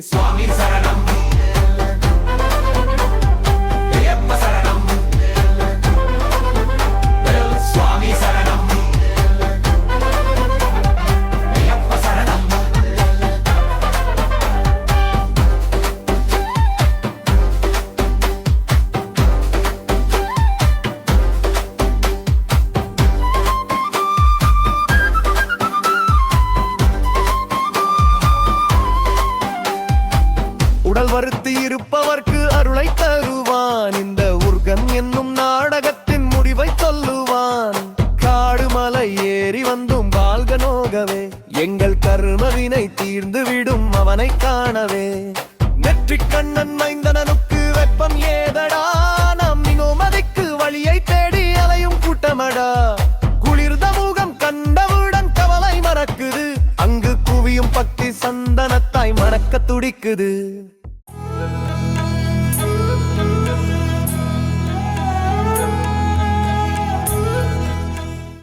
స్వామి శరణం. உடல் வருத்தி இருப்பவர்க்கு அருளை தருவான். இந்த உர்கன் என்னும் நாடகத்தின் முடிவை சொல்லுவான். காடு மலை ஏறி வந்தும் வாழ்க நோகவே. எங்கள் கருமவினை தீர்ந்து விடும் அவனை காணவே. நெற்றிக் கண்ணன் மைந்தனனுக்கு வெப்பம் ஏதடா? நம் நிகோமதிக்கு வழியை தேடி அலையும் கூட்டமடா? குளிர்ந்த முகம் கண்டவுடன் கவலை மறக்குது. அங்கு குவியும் பக்தி சந்தனத்தாய் மணக்க துடிக்குது.